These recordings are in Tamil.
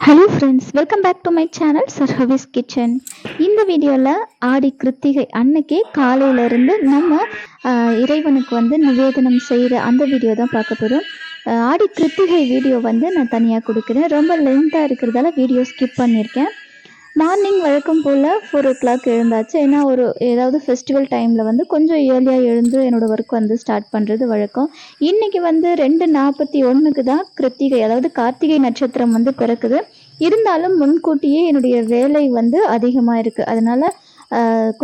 Hello friends welcome back to my channel சர்ஹவிஸ் kitchen இந்த வீடியோவில் ஆடி கிருத்திகை அன்னைக்கே காலையிலேருந்து நம்ம இறைவனுக்கு வந்து நிவேதனம் செய்கிற அந்த வீடியோ தான் பார்க்க போகிறோம் ஆடி கிருத்திகை வீடியோ வந்து நான் தனியாக கொடுக்குறேன். ரொம்ப லென்த்தாக இருக்கிறதால வீடியோ ஸ்கிப் பண்ணியிருக்கேன். மார்னிங் வழக்கம் போல் ஃபோர் ஓ கிளாக் எழுந்தாச்சு. ஏன்னா ஒரு ஏதாவது ஃபெஸ்டிவல் டைமில் வந்து கொஞ்சம் ஏர்லியாக எழுந்து என்னோடய ஒர்க் வந்து ஸ்டார்ட் பண்ணுறது வழக்கம். இன்றைக்கி வந்து ரெண்டு நாற்பத்தி ஒன்றுக்கு தான் கிருத்திகை அதாவது கார்த்திகை நட்சத்திரம் வந்து பிறக்குது. இருந்தாலும் முன்கூட்டியே என்னுடைய வேலை வந்து அதிகமாக இருக்குது அதனால்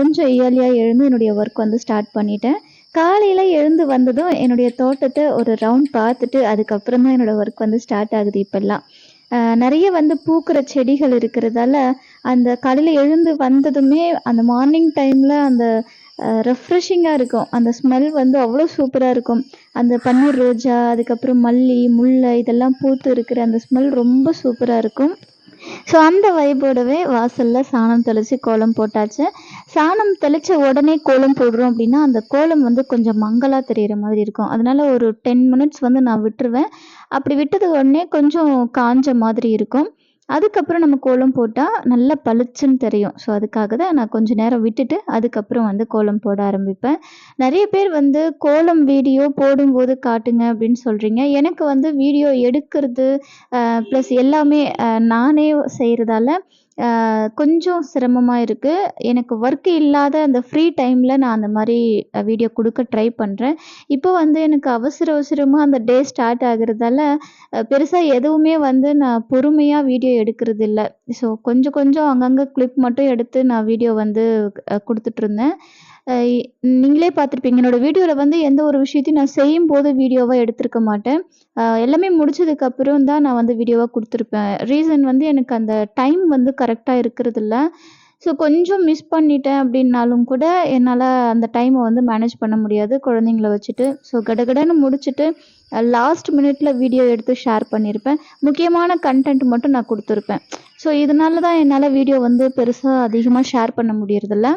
கொஞ்சம் ஏர்லியாக எழுந்து என்னுடைய ஒர்க் வந்து ஸ்டார்ட் பண்ணிட்டேன். காலையில் எழுந்து வந்ததும் என்னுடைய தோட்டத்தை ஒரு ரவுண்ட் பார்த்துட்டு அதுக்கப்புறம் தான் என்னோடய ஒர்க் வந்து ஸ்டார்ட் ஆகுது இப்போல்லாம். நிறைய வந்து பூக்கிற செடிகள் இருக்கிறதால அந்த காலையில் எழுந்து வந்ததுமே அந்த மார்னிங் டைமில் அந்த ரெஃப்ரெஷிங்காக இருக்கும். அந்த ஸ்மெல் வந்து அவ்வளோ சூப்பராக இருக்கும். அந்த பன்னீர் ரோஜா அதுக்கப்புறம் மல்லி முல்லை இதெல்லாம் பூத்து இருக்கிற அந்த ஸ்மெல் ரொம்ப சூப்பராக இருக்கும். ஸோ அந்த வைபோடவே வாசலில் சாணம் தெளித்து கோலம் போட்டாச்சு. சாணம் தெளித்த உடனே கோலம் போடுறோம் அப்படின்னா அந்த கோலம் வந்து கொஞ்சம் மங்கலாக தெரிகிற மாதிரி இருக்கும். அதனால் ஒரு டென் மினிட்ஸ் வந்து நான் விட்டுருவேன். அப்படி விட்டது உடனே கொஞ்சம் காஞ்ச மாதிரி இருக்கும். அதுக்கப்புறம் நம்ம கோலம் போட்டால் நல்லா பளிச்சுன்னு தெரியும். ஸோ அதுக்காக தான் நான் கொஞ்சம் நேரம் விட்டுட்டு அதுக்கப்புறம் வந்து கோலம் போட ஆரம்பிப்பேன். நிறைய பேர் வந்து கோலம் வீடியோ போடும்போது காட்டுங்க அப்படின்னு சொல்கிறீங்க எனக்கு வந்து வீடியோ எடுக்கிறது ப்ளஸ் எல்லாமே நானே செய்கிறதால கொஞ்சம் சிரமமாக இருக்குது எனக்கு ஒர்க் இல்லாத அந்த ஃப்ரீ டைமில் நான் அந்த மாதிரி வீடியோ கொடுக்க ட்ரை பண்ணுறேன் இப்போ வந்து எனக்கு அவசர அவசரமாக அந்த டே ஸ்டார்ட் ஆகுறதால பெருசாக எதுவுமே வந்து நான் பொறுமையாக வீடியோ எடுக்கிறது இல்லை ஸோ கொஞ்சம் கொஞ்சம் அங்கங்கே கிளிப் மட்டும் எடுத்து நான் வீடியோ வந்து கொடுத்துட்ருந்தேன் நீங்களே பார்த்துருப்பீங்க. என்னோட வீடியோவில் வந்து எந்த ஒரு விஷயத்தையும் நான் செய்யும் போது வீடியோவாக எடுத்திருக்க மாட்டேன். எல்லாமே முடிச்சதுக்கப்புறம் தான் நான் வந்து வீடியோவாக கொடுத்துருப்பேன். ரீசன் வந்து எனக்கு அந்த டைம் வந்து கரெக்டாக இருக்கிறது இல்லை. ஸோ கொஞ்சம் மிஸ் பண்ணிட்டேன் அப்படின்னாலும் கூட என்னால் அந்த டைமை வந்து மேனேஜ் பண்ண முடியாது. குழந்தைங்கள வச்சுட்டு ஸோ கடகடன்னு முடிச்சுட்டு லாஸ்ட் மினிட்ல வீடியோ எடுத்து ஷேர் பண்ணியிருப்பேன் முக்கியமான கண்டென்ட் மட்டும் நான் கொடுத்துருப்பேன். ஸோ இதனால தான் என்னால் வீடியோ வந்து பெருசாக அதிகமாக ஷேர் பண்ண முடியறதில்ல.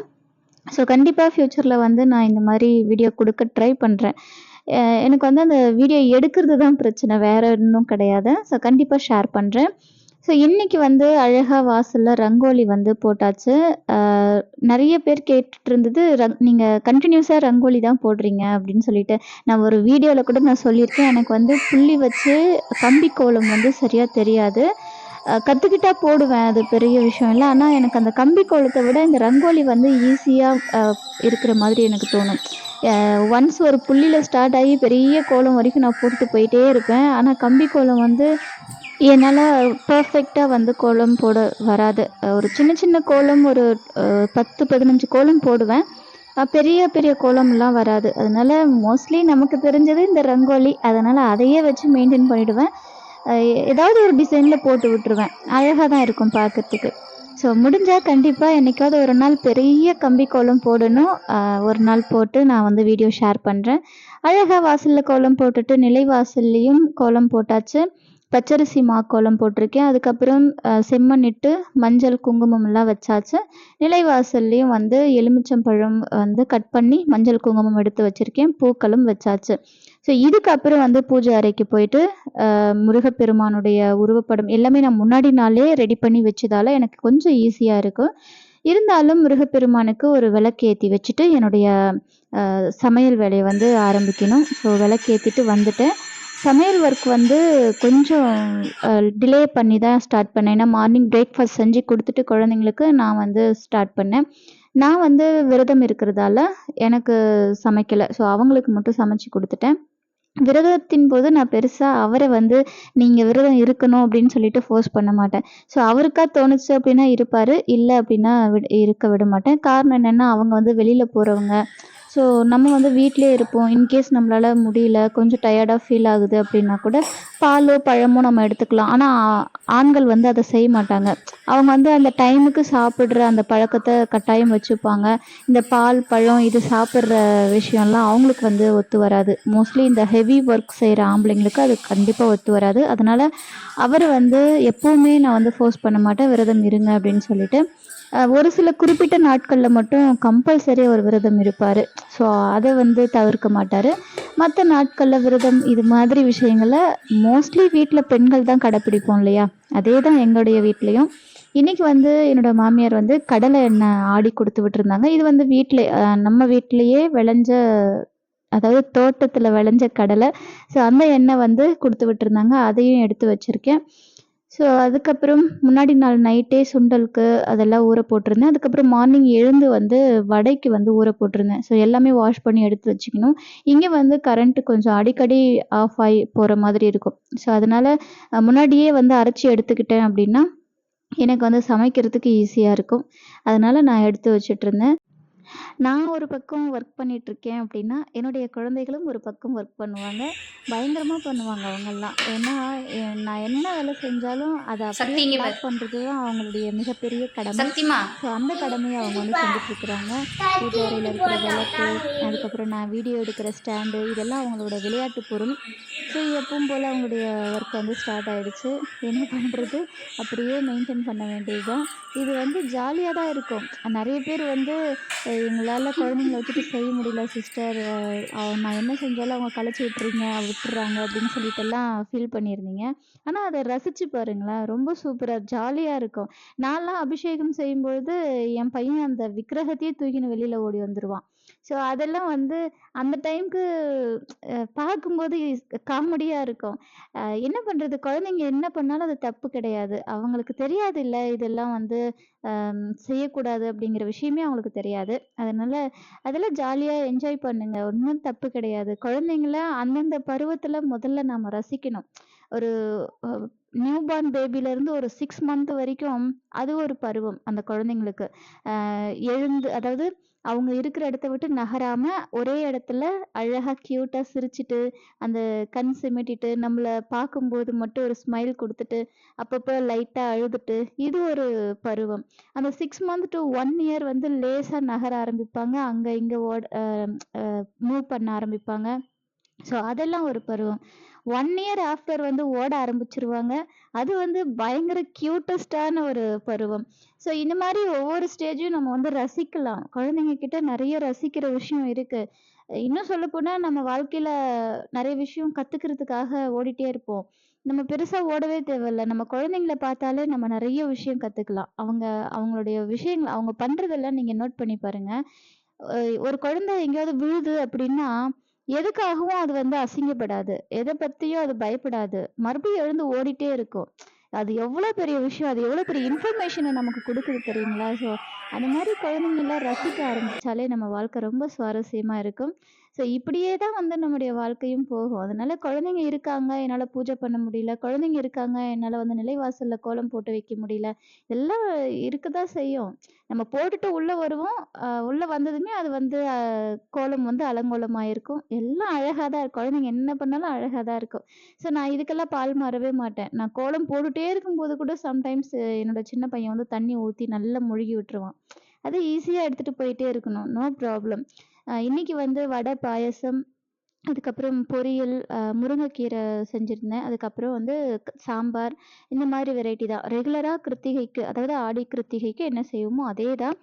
ஸோ கண்டிப்பாக ஃப்யூச்சரில் வந்து நான் இந்த மாதிரி வீடியோ கொடுக்க ட்ரை பண்ணுறேன் எனக்கு வந்து அந்த வீடியோ எடுக்கிறது தான் பிரச்சனை வேறு இன்னும் கிடையாது. ஸோ கண்டிப்பாக ஷேர் பண்ணுறேன் ஸோ இன்றைக்கி வந்து அழகாக வாசலில் ரங்கோலி வந்து போட்டாச்சு. நிறைய பேர் கேட்டுட்டு இருந்தது ரங் நீங்கள் கண்டினியூஸாக ரங்கோலி தான் போடுறீங்க அப்படின்னு சொல்லிட்டு. நான் ஒரு வீடியோவில் கூட நான் சொல்லியிருக்கேன். எனக்கு வந்து புள்ளி வச்சு கம்பி கோலம் வந்து சரியாக தெரியாது. கற்றுக்கிட்டா போடுவேன். அது பெரிய விஷயம் இல்லை. ஆனால் எனக்கு அந்த கம்பி கோலத்தை விட இந்த ரங்கோலி வந்து ஈஸியாக இருக்கிற மாதிரி எனக்கு தோணும். ஒன்ஸ் ஒரு புள்ளியில் ஸ்டார்ட் ஆகி பெரிய கோலம் வரைக்கும் நான் போட்டு போயிட்டே இருப்பேன். ஆனால் கம்பி கோலம் வந்து என்னால் பர்ஃபெக்டாக வந்து கோலம் போட வராது. ஒரு சின்ன சின்ன கோலம் ஒரு பத்து பதினஞ்சு கோலம் போடுவேன். பெரிய பெரிய கோலம்லாம் வராது. அதனால் மோஸ்ட்லி நமக்கு தெரிஞ்சது இந்த ரங்கோலி. அதனால் அதையே வச்சு மெயின்டைன் பண்ணிவிடுவேன் ஏதாவது ஒரு டிசைனில் போட்டு விட்டுருவேன். அழகாக தான் இருக்கும் பார்க்கறதுக்கு. ஸோ முடிஞ்சால் கண்டிப்பாக என்னைக்காவது ஒரு நாள் பெரிய கம்பி கோலம் போடணும். ஒரு நாள் போட்டு நான் வந்து வீடியோ ஷேர் பண்ணுறேன் அழகாக வாசலில் கோலம் போட்டுட்டு நிலை வாசல்லையும் கோலம் போட்டாச்சு. பச்சரிசி மா கோலம் போட்டிருக்கேன். அதுக்கப்புறம் செம்மண் இட்டு மஞ்சள் குங்குமம் எல்லாம் வச்சாச்சு. நிலைவாசல்லையும் வந்து எலுமிச்சம்பழம் வந்து கட் பண்ணி மஞ்சள் குங்குமம் எடுத்து வச்சுருக்கேன். பூக்களும் வச்சாச்சு. ஸோ இதுக்கப்புறம் வந்து பூஜை அறைக்கு போயிட்டு முருகப்பெருமானுடைய உருவப்படம் எல்லாமே நான் முன்னாடி நாளே ரெடி பண்ணி வச்சதால எனக்கு கொஞ்சம் ஈஸியாக இருக்கும். இருந்தாலும் முருகப்பெருமானுக்கு ஒரு விளக்கேற்றி வச்சுட்டு என்னுடைய சமையல் வேலையை வந்து ஆரம்பிக்கணும். ஸோ விளக்கேற்றிட்டு வந்துட்டேன். சமையல் ஒர்க் வந்து கொஞ்சம் டிலே பண்ணி தான் ஸ்டார்ட் பண்ணேன். ஏன்னா மார்னிங் பிரேக்ஃபாஸ்ட் செஞ்சு கொடுத்துட்டு குழந்தைங்களுக்கு நான் வந்து ஸ்டார்ட் பண்ணேன். நான் வந்து விரதம் இருக்கிறதால எனக்கு சமைக்கலை. ஸோ அவங்களுக்கு மட்டும் சமைச்சு கொடுத்துட்டேன். விரதத்தின் போது நான் பெருசாக அவரை வந்து நீங்கள் விரதம் இருக்கணும் அப்படின்னு சொல்லிட்டு ஃபோர்ஸ் பண்ண மாட்டேன். ஸோ அவருக்கா தோணுச்சு அப்படின்னா இருப்பார். இல்லை அப்படின்னா விட இருக்க விட மாட்டேன். காரணம் என்னென்னா அவங்க வந்து வெளியில் போகிறவங்க ஸோ நம்ம வந்து வீட்டிலே இருப்போம். இன்கேஸ் நம்மளால் முடியல கொஞ்சம் டயர்டாக ஃபீல் ஆகுது அப்படின்னா கூட பாலோ பழமோ நம்ம எடுத்துக்கலாம். ஆனால் ஆண்கள் வந்து அதை செய்ய மாட்டாங்க. அவங்க வந்து அந்த டைமுக்கு சாப்பிட்ற அந்த பழக்கத்தை கட்டாயம் வச்சுப்பாங்க. இந்த பால் பழம் இது சாப்பிட்ற விஷயம்லாம் அவங்களுக்கு வந்து ஒத்து வராது. மோஸ்ட்லி இந்த ஹெவி ஒர்க் செய்கிற ஆம்பளைங்களுக்கு அது கண்டிப்பாக ஒத்து வராது. அதனால் அவர் வந்து எப்போவுமே நான் வந்து ஃபோர்ஸ் பண்ண மாட்டேன். விரதம் இருங்க அப்படின்னு சொல்லிட்டு ஒரு சில குறிப்பிட்ட நாட்களில் மட்டும் கம்பல்சரி ஒரு விரதம் இருப்பார். ஸோ அதை வந்து தவிர்க்க மாட்டார். மற்ற நாட்களில் விரதம் இது மாதிரி விஷயங்களை மோஸ்ட்லி வீட்டில் பெண்கள் தான் கடைப்பிடிப்போம் இல்லையா? அதே தான் எங்களுடைய வீட்லேயும். இன்றைக்கி வந்து என்னோட மாமியார் வந்து கடலை எண்ணெய் ஆடி கொடுத்து விட்டுருந்தாங்க. இது வந்து வீட்டில் நம்ம வீட்டிலையே விளைஞ்ச அதாவது தோட்டத்தில் விளைஞ்ச கடலை. ஸோ அந்த எண்ணெய் வந்து கொடுத்து விட்டுருந்தாங்க. அதையும் எடுத்து வச்சுருக்கேன். ஸோ அதுக்கப்புறம் முன்னாடி நாள் நைட்டே சுண்டலுக்கு அதெல்லாம் ஊற போட்டிருந்தேன். அதுக்கப்புறம் மார்னிங் எழுந்து வந்து வடைக்கு வந்து ஊற போட்டிருந்தேன். ஸோ எல்லாமே வாஷ் பண்ணி எடுத்து வச்சுக்கணும். இங்கே வந்து கரண்ட்டு கொஞ்சம் அடிக்கடி ஆஃப் ஆகி போகிற மாதிரி இருக்கும். ஸோ அதனால் முன்னாடியே வந்து அரைச்சி எடுத்துக்கிட்டேன் அப்படின்னா எனக்கு வந்து சமைக்கிறதுக்கு ஈஸியாக இருக்கும். அதனால் நான் எடுத்து வச்சிட்ருந்தேன் நான் ஒரு பக்கம் ஒர்க் பண்ணிகிட்ருக்கேன் அப்படின்னா என்னுடைய குழந்தைகளும் ஒரு பக்கம் ஒர்க் பண்ணுவாங்க. பயங்கரமாக பண்ணுவாங்க அவங்கெல்லாம். ஏன்னா நான் என்ன வேலை செஞ்சாலும் அதை அப்படியே ஸ்டாப் பண்ணுறது தான் அவங்களுடைய மிகப்பெரிய கடமை. ஸோ அந்த கடமையை அவங்க வந்து செஞ்சுட்ருக்குறாங்க பூஜை அறையில் இருக்கிற விளக்கு அதுக்கப்புறம் நான் வீடியோ எடுக்கிற ஸ்டாண்டு இதெல்லாம் அவங்களோட விளையாட்டு பொருள். ஸோ எப்பவும் போல் அவங்களுடைய ஒர்க் வந்து ஸ்டார்ட் ஆயிடுச்சு. என்ன பண்ணுறது அப்படியே மெயின்டைன் பண்ண வேண்டியது தான் இது வந்து ஜாலியாக தான் இருக்கும். நிறைய பேர் வந்து எங்களால் குழந்தைங்கள வச்சுட்டு செய்ய முடியல சிஸ்டர் நான் என்ன செஞ்சாலும் அவங்க களைச்சி விட்டுறீங்க விட்டுறாங்க அப்படின்னு சொல்லிட்டு எல்லாம் ஃபீல் பண்ணியிருந்தீங்க. ஆனால் அதை ரசித்து பாருங்களேன். ரொம்ப சூப்பராக ஜாலியாக இருக்கும். நான்லாம் அபிஷேகம் செய்யும்பொழுது என் பையன் அந்த விக்கிரகத்தையே தூக்கின்னு வெளியில் ஓடி வந்துடுவான் ஸோ அதெல்லாம் வந்து அந்த டைம்க்கு பார்க்கும்போது காமெடியாக இருக்கும். என்ன பண்ணுறது குழந்தைங்க என்ன பண்ணாலும் அது தப்பு கிடையாது. அவங்களுக்கு தெரியாது இல்லை இதெல்லாம் வந்து செய்யக்கூடாது அப்படிங்கிற விஷயமே அவங்களுக்கு தெரியாது. அதனால் அதெல்லாம் ஜாலியாக என்ஜாய் பண்ணுங்கள் ஒன்றும் தப்பு கிடையாது. குழந்தைங்கள அந்தந்த பருவத்தில் முதல்ல நாம் ரசிக்கணும். ஒரு நியூ பார்ன் பேபிலேருந்து ஒரு சிக்ஸ் மந்த் வரைக்கும் அது ஒரு பருவம் அந்த குழந்தைங்களுக்கு. எழுந்து அதாவது அவங்க இருக்கிற இடத்த விட்டு நகராம ஒரே இடத்துல அழகா கியூட்டா சிரிச்சிட்டு அந்த கண் சிமிட்டிட்டு நம்மள பார்க்கும்போது மட்டும் ஒரு ஸ்மைல் கொடுத்துட்டு அப்பப்போ லைட்டா அழுதுட்டு இது ஒரு பருவம். அந்த six month to one year வந்து லேசா நகர ஆரம்பிப்பாங்க. அங்க இங்க ஓட மூவ் பண்ண ஆரம்பிப்பாங்க. ஸோ அதெல்லாம் ஒரு பருவம். ஒன் இயர் ஆஃப்டர் வந்து ஓட ஆரம்பிச்சிருவாங்க. அது வந்து பயங்கர க்யூட்டஸ்டான ஒரு பருவம். ஸோ இந்த மாதிரி ஒவ்வொரு ஸ்டேஜையும் நம்ம வந்து ரசிக்கலாம். குழந்தைங்க கிட்ட நிறைய ரசிக்கிற விஷயம் இருக்கு. இன்னும் சொல்ல நம்ம வாழ்க்கையில நிறைய விஷயம் கத்துக்கிறதுக்காக ஓடிட்டே இருப்போம். நம்ம பெருசா ஓடவே தேவையில்ல. நம்ம குழந்தைங்கள பார்த்தாலே நம்ம நிறைய விஷயம் கத்துக்கலாம். அவங்க அவங்களுடைய விஷயங்கள் அவங்க பண்றதெல்லாம் நீங்க நோட் பண்ணி பாருங்க. ஒரு குழந்தை எங்கேயாவது விழுது அப்படின்னா எதுக்காகவும் அது வந்து அசிங்கப்படாது. எதை பத்தியும் அது பயப்படாது. மறுபடியும் எழுந்து ஓடிட்டே இருக்கும். அது எவ்வளவு பெரிய விஷயம் அது எவ்வளவு பெரிய இன்ஃபர்மேஷனை நமக்கு கொடுக்குது தெரியுங்களா? ஸோ அந்த மாதிரி குழந்தைங்க எல்லாம் ரசிக்க ஆரம்பிச்சாலே நம்ம வாழ்க்கை ரொம்ப சுவாரஸ்யமா இருக்கும். ஸோ இப்படியே தான் வந்து நம்முடைய வாழ்க்கையும் போகும். அதனால குழந்தைங்க இருக்காங்க என்னால் பூஜை பண்ண முடியல. குழந்தைங்க இருக்காங்க என்னால் வந்து நிலைவாசலில் கோலம் போட்டு வைக்க முடியல. எல்லாம் இருக்குதான் செய்யும். நம்ம போட்டுட்டு உள்ளே வருவோம். உள்ளே வந்ததுமே அது வந்து கோலம் வந்து அலங்கோலமாக இருக்கும் எல்லாம் அழகாக தான் இருக்கும். குழந்தைங்க என்ன பண்ணாலும் அழகாக தான் இருக்கும். ஸோ நான் இதுக்கெல்லாம் பால் மாறவே மாட்டேன். நான் கோலம் போட்டுட்டே இருக்கும்போது கூட சம்டைம்ஸ் என்னோட சின்ன பையன் வந்து தண்ணி ஊற்றி நல்லா முழுகி விட்டுருவான். அது ஈஸியாக எடுத்துகிட்டு போயிட்டே இருக்கணும். நோ ப்ராப்ளம் இன்னைக்கு வந்து வடை பாயசம் அதுக்கப்புறம் பொரியல் முருங்கைக்கீரை செஞ்சுருந்தேன். அதுக்கப்புறம் வந்து சாம்பார் இந்த மாதிரி வெரைட்டி தான். ரெகுலராக கிருத்திகைக்கு அதாவது ஆடி கிருத்திகைக்கு என்ன செய்வோமோ அதே தான்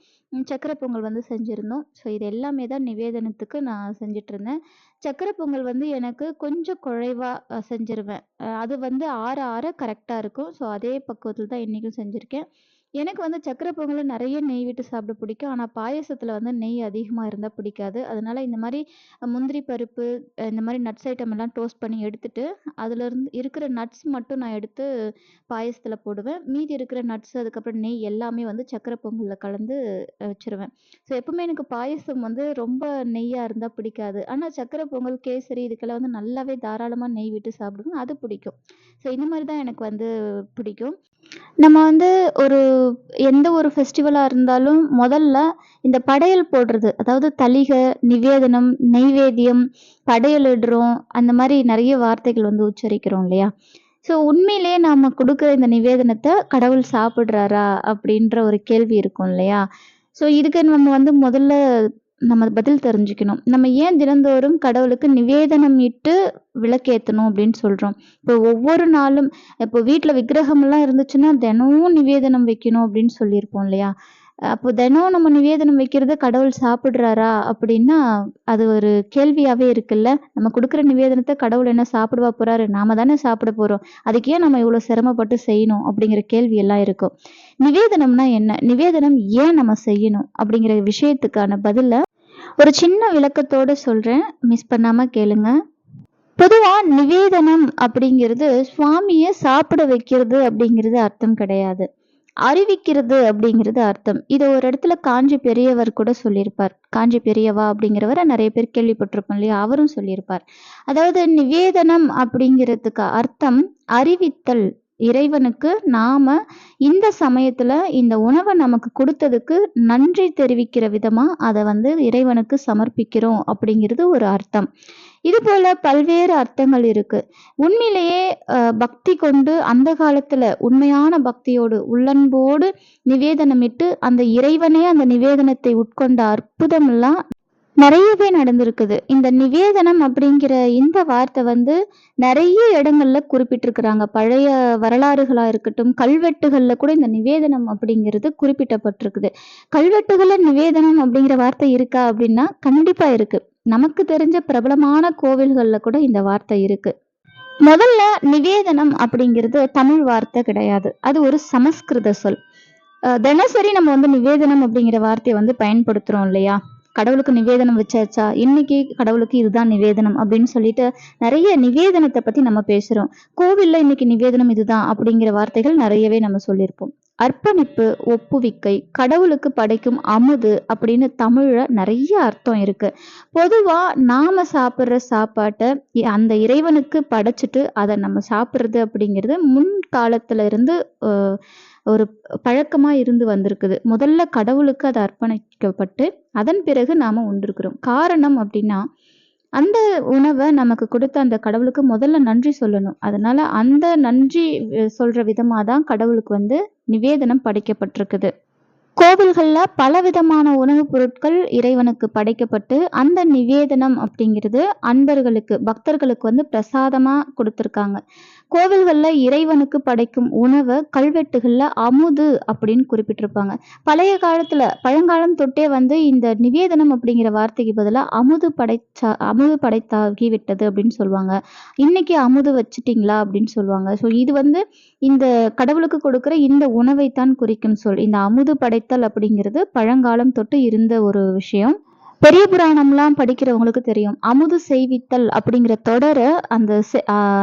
சக்கரை பொங்கல் வந்து செஞ்சுருந்தோம். ஸோ இது எல்லாமே தான் நிவேதனத்துக்கு நான் செஞ்சிட்ருந்தேன் சக்கரை பொங்கல் வந்து எனக்கு கொஞ்சம் குழைவாக செஞ்சுருவேன். அது வந்து ஆற ஆற கரெக்டாக இருக்கும். ஸோ அதே பக்குவத்தில் தான் இன்றைக்கும் செஞ்சுருக்கேன். எனக்கு வந்து சக்கரை பொங்கல் நிறைய நெய் விட்டு சாப்பிட பிடிக்கும். ஆனால் பாயசத்தில் வந்து நெய் அதிகமாக இருந்தால் பிடிக்காது. அதனால் இந்த மாதிரி முந்திரி பருப்பு இந்த மாதிரி நட்ஸ் ஐட்டம் எல்லாம் டோஸ்ட் பண்ணி எடுத்துட்டு அதுலேருந்து இருக்கிற நட்ஸ் மட்டும் நான் எடுத்து பாயசத்தில் போடுவேன். மீதி இருக்கிற நட்ஸ் அதுக்கப்புறம் நெய் எல்லாமே வந்து சக்கரை பொங்கலில் கலந்து வச்சுருவேன். வச்சிருவேன் ஸோ எப்பவுமே எனக்கு பாயசம் வந்து ரொம்ப நெய்யாக இருந்தால் பிடிக்காது. ஆனால் சக்கரை பொங்கல் கேசரி இதுக்கெல்லாம் வந்து நல்லாவே தாராளமாக நெய் விட்டு சாப்பிடுவேன். அது பிடிக்கும். ஸோ இந்த மாதிரி தான் எனக்கு வந்து பிடிக்கும். நம்ம வந்து ஒரு எந்த ஒரு ஃபெஸ்டிவலாக இருந்தாலும் முதல்ல இந்த படையல் போடுறது. அதாவது தளிகை நிவேதனம் நெய்வேத்தியம் படையலிடுறோம் அந்த மாதிரி நிறைய வார்த்தைகள் வந்து உச்சரிக்கிறோம் இல்லையா? ஸோ உண்மையிலேயே நாம் கொடுக்குற இந்த நிவேதனத்தை கடவுள் சாப்பிட்றாரா அப்படின்ற ஒரு கேள்வி இருக்கும் இல்லையா? ஸோ இதுக்கு நம்ம வந்து முதல்ல நம்ம பதில் தெரிஞ்சுக்கணும். நம்ம ஏன் தினந்தோறும் கடவுளுக்கு நிவேதனம் இட்டு விளக்கேற்றணும் அப்படின்னு சொல்கிறோம் இப்போ ஒவ்வொரு நாளும் இப்போ வீட்டில் விக்கிரகம்லாம் இருந்துச்சுன்னா தினமும் நிவேதனம் வைக்கணும் அப்படின்னு சொல்லியிருப்போம் இல்லையா? அப்போ தினம் நம்ம நிவேதனம் வைக்கிறத கடவுள் சாப்பிடுறாரா அப்படின்னா அது ஒரு கேள்வியாவே இருக்குல்ல. நம்ம கொடுக்குற நிவேதனத்தை கடவுள் என்ன சாப்பிடுவா போறாரு? நாம தானே சாப்பிட போறோம். அதுக்கு ஏன் நம்ம இவ்வளவு சிரமப்பட்டு செய்யணும் அப்படிங்கிற கேள்வி எல்லாம் இருக்கும். நிவேதனம்னா என்ன? நிவேதனம் ஏன் நம்ம செய்யணும் அப்படிங்கிற விஷயத்துக்கான பதில ஒரு சின்ன விளக்கத்தோட சொல்றேன். மிஸ் பண்ணாம கேளுங்க. பொதுவா நிவேதனம் அப்படிங்கிறது சுவாமியை சாப்பிட வைக்கிறது அப்படிங்கிறது அர்த்தம் கிடையாது. அறிவிக்கிறது அப்படிங்கிறது அர்த்தம். இதை ஒரு இடத்துல காஞ்சி பெரியவர் கூட சொல்லியிருப்பார். காஞ்சி பெரியவா அப்படிங்கிறவரை நிறைய பேர் கேள்விப்பட்டிருப்போம் இல்லையா? அவரும் சொல்லியிருப்பார். அதாவது நிவேதனம் அப்படிங்கிறதுக்கு அர்த்தம் அறிவித்தல். இறைவனுக்கு நாம இந்த சமயத்துல இந்த உணவை நமக்கு கொடுத்ததுக்கு நன்றி தெரிவிக்கிற விதமா அதை வந்து இறைவனுக்கு சமர்ப்பிக்கிறோம் அப்படிங்கிறது ஒரு அர்த்தம். இது போல பல்வேறு அர்த்தங்கள் இருக்கு. உண்மையிலேயே பக்தி கொண்டு அந்த காலத்துல உண்மையான பக்தியோடு உள்ளன்போடு நிவேதனமிட்டு அந்த இறைவனே அந்த நிவேதனத்தை உட்கொண்ட அற்புதம் எல்லாம் நிறையவே நடந்திருக்குது. இந்த நிவேதனம் அப்படிங்கிற இந்த வார்த்தை வந்து நிறைய இடங்கள்ல குறிப்பிட்டிருக்கிறாங்க. பழைய வரலாறுகளா இருக்கட்டும் கல்வெட்டுகள்ல கூட இந்த நிவேதனம் அப்படிங்கிறது குறிப்பிட்டப்பட்டிருக்குது. கல்வெட்டுகள்ல நிவேதனம் அப்படிங்கிற வார்த்தை இருக்கா அப்படின்னா கண்டிப்பா இருக்கு. நமக்கு தெரிஞ்ச பிரபலமான கோவில்கள்ல கூட இந்த வார்த்தை இருக்கு. முதல்ல நிவேதனம் அப்படிங்கிறது தமிழ் வார்த்தை கிடையாது. அது ஒரு சமஸ்கிருத சொல். தினசரி நம்ம வந்து நிவேதனம் அப்படிங்கிற வார்த்தையை வந்து பயன்படுத்துறோம் இல்லையா? கடவுளுக்கு நிவேதனம் வச்சாச்சா? இன்னைக்கு கடவுளுக்கு இதுதான் நிவேதனம் அப்படின்னு சொல்லிட்டு நிறைய நிவேதனத்தை பத்தி நம்ம பேசுறோம். கோவில்ல இன்னைக்கு நிவேதனம் இதுதான் அப்படிங்கிற வார்த்தைகள் நிறையவே நம்ம சொல்லியிருப்போம். அர்ப்பணிப்பு ஒப்புவிக்கை கடவுளுக்கு படைக்கும் அமுது அப்படின்னு தமிழில் நிறைய அர்த்தம் இருக்கு. பொதுவா நாம சாப்பிட்ற சாப்பாட்டை இ- அந்த இறைவனுக்கு படைச்சிட்டு அதை நம்ம சாப்பிட்றது அப்படிங்கிறது முன் காலத்துல இருந்து ஒரு பழக்கமா இருந்து வந்திருக்குது. முதல்ல கடவுளுக்கு அது அர்ப்பணிக்கப்பட்டு அதன் பிறகு நாம் உண்டிருக்கிறோம் காரணம் அப்படின்னா அந்த உணவை நமக்கு கொடுத்த அந்த கடவுளுக்கு முதல்ல நன்றி சொல்லணும். அதனால அந்த நன்றி சொல்ற விதமா தான் கடவுளுக்கு வந்து நிவேதனம் படைக்கப்பட்டிருக்குது. கோவில்கள்ல பலவிதமான உணவுப் பொருட்கள் இறைவனுக்கு படைக்கப்பட்டு அந்த நிவேதனம் அப்படிங்கிறது அன்பர்களுக்கு பக்தர்களுக்கு வந்து பிரசாதமாக கொடுத்துருக்காங்க. கோவில்கள்ல இறைவனுக்கு படைக்கும் உணவை கல்வெட்டுகள்ல அமுது அப்படின்னு குறிப்பிட்டிருப்பாங்க. பழைய காலத்துல பழங்காலம் தொட்டே வந்து இந்த நிவேதனம் அப்படிங்கிற வார்த்தைக்கு பதிலாக அமுது படைச்சா அமுது படைத்தாகி விட்டது அப்படின்னு சொல்லுவாங்க. இன்னைக்கு அமுது வச்சுட்டிங்களா அப்படின்னு சொல்லுவாங்க. ஸோ இது வந்து இந்த கடவுளுக்கு கொடுக்குற இந்த உணவைத்தான் குறிக்கும் சொல் இந்த அமுது படைத்தல் அப்படிங்கிறது பழங்காலம் தொட்டு இருந்த ஒரு விஷயம். பெரிய புராணம்லாம் படிக்கிறவங்களுக்கு தெரியும். அமுது செய்வித்தல் அப்படிங்கிற தொடரை அந்த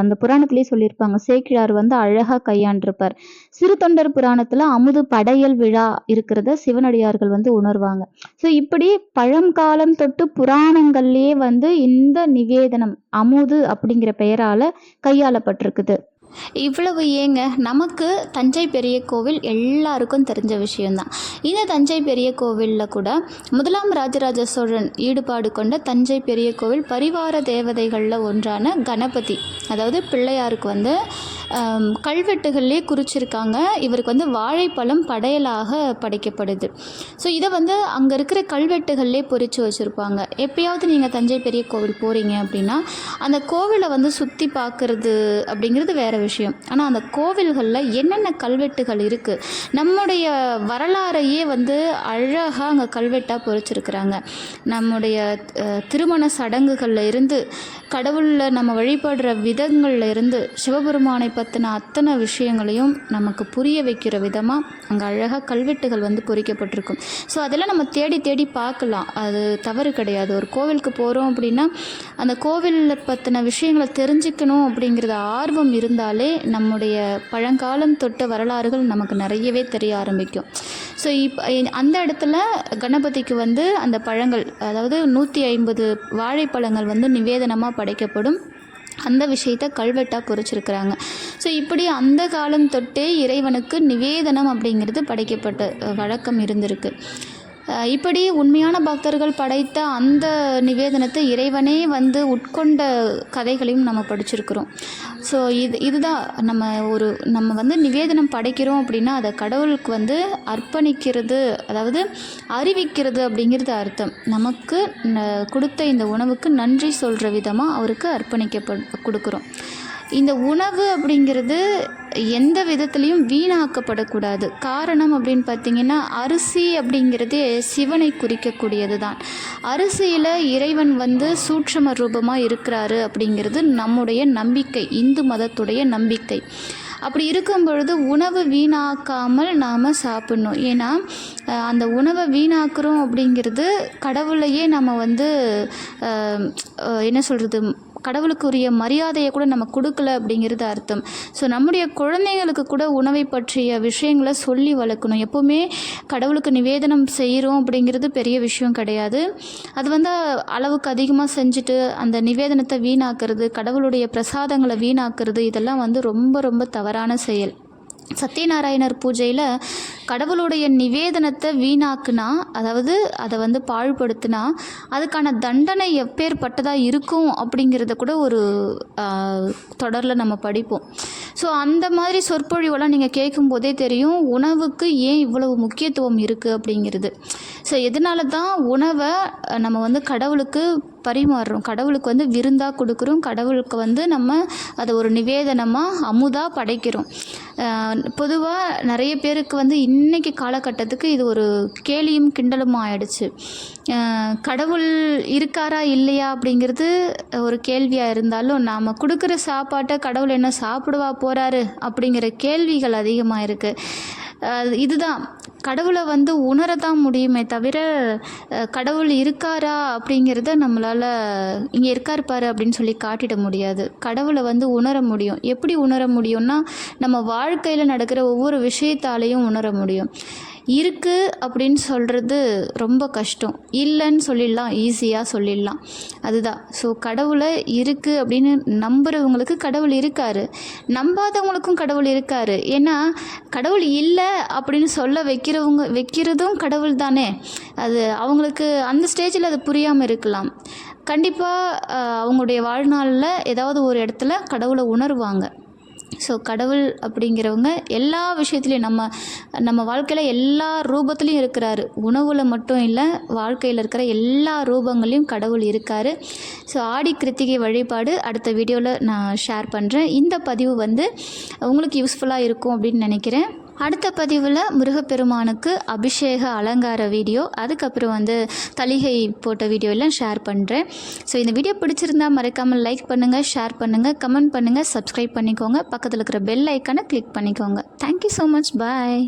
அந்த புராணத்திலேயே சொல்லியிருப்பாங்க. சேக்கிழார் வந்து அழகாக கையாண்டிருப்பார். சிறு தொண்டர் புராணத்தில் அமுது படையல் விழா இருக்கிறத சிவனடியார்கள் வந்து உணர்வாங்க. ஸோ இப்படி பழங்காலம் தொட்டு புராணங்கள்லேயே வந்து இந்த நிவேதனம் அமுது அப்படிங்கிற பெயரால் கையாளப்பட்டிருக்குது. இவ்வளவு ஏங்க நமக்கு தஞ்சை பெரிய கோவில் எல்லாருக்கும் தெரிஞ்ச விஷயம்தான். இந்த தஞ்சை பெரிய கோவிலில் கூட முதலாம் ராஜராஜ சோழன் ஈடுபாடு கொண்ட தஞ்சை பெரிய கோவில் பரிவார தேவதைகளில் ஒன்றான கணபதி அதாவது பிள்ளையாருக்கு வந்து கல்வெட்டுகள்லேயே குறிச்சிருக்காங்க. இவருக்கு வந்து வாழைப்பழம் படையலாக படைக்கப்படுது. ஸோ இதை வந்து அங்கே இருக்கிற கல்வெட்டுகள்லேயே பொறிச்சு வச்சுருப்பாங்க. எப்பயாவது நீங்கள் தஞ்சை பெரிய கோவில் போகிறீங்க அப்படின்னா அந்த கோவிலை வந்து சுற்றி பார்க்குறது அப்படிங்கிறது வேற விஷயம். ஆனால் அந்த கோவில்களில் என்னென்ன கல்வெட்டுகள் இருக்குது நம்முடைய வரலாறையே வந்து அழகாக அங்கே கல்வெட்டாக பொறிச்சிருக்கிறாங்க. நம்முடைய திருமண சடங்குகளில் இருந்து கடவுளில் நம்ம வழிபடுற விதங்களில் இருந்து சிவபெருமானை பற்றின அத்தனை விஷயங்களையும் நமக்கு புரிய வைக்கிற விதமாக அங்கே அழகாக கல்வெட்டுகள் வந்து பொறிக்கப்பட்டிருக்கும். ஸோ அதெல்லாம் நம்ம தேடி தேடி பார்க்கலாம். அது தவறு கிடையாது. ஒரு கோவிலுக்கு போகிறோம் அப்படின்னா அந்த கோவிலில் பற்றின விஷயங்களை தெரிஞ்சுக்கணும் அப்படிங்கிறது ஆர்வம் இருந்தாலே நம்முடைய பழங்காலம் தொட்ட வரலாறுகள் நமக்கு நிறையவே தெரிய ஆரம்பிக்கும். ஸோ இப்போ அந்த இடத்துல கணபதிக்கு வந்து அந்த பழங்கள் அதாவது நூற்றி ஐம்பது வாழைப்பழங்கள் வந்து நிவேதனமாக படைக்கப்படும். அந்த விஷயத்தை கல்வெட்டாக பொறிச்சிருக்கிறாங்க. ஸோ இப்படி அந்த காலம் தொட்டே இறைவனுக்கு நிவேதனம் அப்படிங்கிறது படைக்கப்பட்ட வழக்கம் இருந்திருக்கு. இப்படி உண்மையான பக்தர்கள் படைத்த அந்த நிவேதனத்தை இறைவனே வந்து உட்கொண்ட கதைகளையும் நம்ம படிச்சிருக்கிறோம். ஸோ இது இதுதான் நம்ம ஒரு நம்ம வந்து நிவேதனம் படைக்கிறோம் அப்படின்னா அதை கடவுளுக்கு வந்து அர்ப்பணிக்கிறது அதாவது அறிவிக்கிறது அப்படிங்கிறது அர்த்தம். நமக்கு கொடுத்த இந்த உணவுக்கு நன்றி சொல்கிற விதமாக அவருக்கு அர்ப்பணிக்கப்ப கொடுக்குறோம். இந்த உணவு அப்படிங்கிறது எந்த விதத்துலேயும் வீணாக்கப்படக்கூடாது. காரணம் அப்படின்னு பார்த்தீங்கன்னா அரிசி அப்படிங்கிறதே சிவனை குறிக்கக்கூடியது தான் அரிசியில் இறைவன் வந்து சூட்சம ரூபமாக இருக்கிறாரு அப்படிங்கிறது நம்முடைய நம்பிக்கை இந்து மதத்துடைய நம்பிக்கை. அப்படி இருக்கும் பொழுது உணவு வீணாக்காமல் நாம் சாப்பிட்ணும். ஏன்னா அந்த உணவை வீணாக்குறோம் அப்படிங்கிறது கடவுளையே நம்ம வந்து என்ன சொல்கிறது கடவுளுக்குரிய மரியாதையை கூட நம்ம கொடுக்கல அப்படிங்கிறது அர்த்தம். ஸோ நம்முடைய குழந்தைங்களுக்கு கூட உணவை பற்றிய விஷயங்களை சொல்லி வளர்க்கணும். எப்போவுமே கடவுளுக்கு நிவேதனம் செய்கிறோம் அப்படிங்கிறது பெரிய விஷயம் கிடையாது. அது வந்து அளவுக்கு அதிகமாக செஞ்சுட்டு அந்த நிவேதனத்தை வீணாக்குறது கடவுளுடைய பிரசாதங்களை வீணாக்குறது இதெல்லாம் வந்து ரொம்ப ரொம்ப தவறான செயல். சத்யநாராயணர் பூஜையில் கடவுளுடைய நிவேதனத்தை வீணாக்குனா அதாவது அதை வந்து பாழ்படுத்தினா அதுக்கான தண்டனை எப்பேற்பட்டதாக இருக்கும் அப்படிங்கிறத கூட ஒரு தொடரில் நம்ம படிப்போம். ஸோ அந்த மாதிரி சொற்பொழிவெல்லாம் நீங்கள் கேட்கும்போதே தெரியும் உணவுக்கு ஏன் இவ்வளவு முக்கியத்துவம் இருக்குது அப்படிங்கிறது. ஸோ எதனால தான் உணவை நம்ம வந்து கடவுளுக்கு பரிமாறுறோம். கடவுளுக்கு வந்து விருந்தாக கொடுக்குறோம். கடவுளுக்கு வந்து நம்ம அதை ஒரு நிவேதனமாக அமுதாக படைக்கிறோம். பொதுவாக நிறைய பேருக்கு வந்து இன்னைக்கு காலகட்டத்துக்கு இது ஒரு கேலியும் கிண்டலும் ஆயிடுச்சு. கடவுள் இருக்காரா இல்லையா அப்படிங்கிறது ஒரு கேள்வியாக இருந்தாலும் நாம் கொடுக்குற சாப்பாட்டை கடவுள் என்ன சாப்பிடுவா போகிறாரு அப்படிங்கிற கேள்விகள் அதிகமாக இருக்குது இதுதான். கடவுளை வந்து உணர தான் முடியுமே தவிர கடவுள் இருக்காரா அப்படிங்கிறத நம்மளால் இங்கே இருக்கார் பாரு அப்படின்னு சொல்லி காட்டிட முடியாது. கடவுளை வந்து உணர முடியும். எப்படி உணர முடியும்னா நம்ம வாழ்க்கையில் நடக்கிற ஒவ்வொரு விஷயத்தாலையும் உணர முடியும். இருக்குது அப்படின்னு சொல்கிறது ரொம்ப கஷ்டம். இல்லைன்னு சொல்லிடலாம் ஈஸியாக சொல்லிடலாம். அதுதான். ஸோ கடவுளை இருக்குது அப்படின்னு நம்புகிறவங்களுக்கு கடவுள் இருக்கார். நம்பாதவங்களுக்கும் கடவுள் இருக்கார். ஏன்னா கடவுள் இல்லை அப்படின்னு சொல்ல வைக்கிறவங்க வைக்கிறதும் கடவுள் தானே. அது அவங்களுக்கு அந்த ஸ்டேஜில் அது புரியாமல் இருக்கலாம். கண்டிப்பாக அவங்களுடைய வாழ்நாளில் ஏதாவது ஒரு இடத்துல கடவுளை உணர்வாங்க. ஸோ கடவுள் அப்படிங்கிறவங்க எல்லா விஷயத்துலையும் நம்ம நம்ம வாழ்க்கையில் எல்லா ரூபத்துலேயும் இருக்கிறாரு. உணவில் மட்டும் இல்லை வாழ்க்கையில் இருக்கிற எல்லா ரூபங்களையும் கடவுள் இருக்கார். ஸோ ஆடி கிருத்திகை வழிபாடு அடுத்த வீடியோவில் நான் ஷேர் பண்ணுறேன் இந்த பதிவு வந்து உங்களுக்கு யூஸ்ஃபுல்லாக இருக்கும் அப்படின்னு நினைக்கிறேன். அடுத்த பதிவில் முருகப்பெருமானுக்கு அபிஷேக அலங்கார வீடியோ அதுக்கப்புறம் வந்து தலிகை போட்ட வீடியோ எல்லாம் ஷேர் பண்ணுறேன் ஸோ இந்த வீடியோ பிடிச்சிருந்தா மறக்காமல் லைக் பண்ணுங்கள் ஷேர் பண்ணுங்கள் கமெண்ட் பண்ணுங்கள் சப்ஸ்கிரைப் பண்ணிக்கோங்க. பக்கத்தில் இருக்கிற பெல் ஐக்கானை கிளிக் பண்ணிக்கோங்க. Thank you so much bye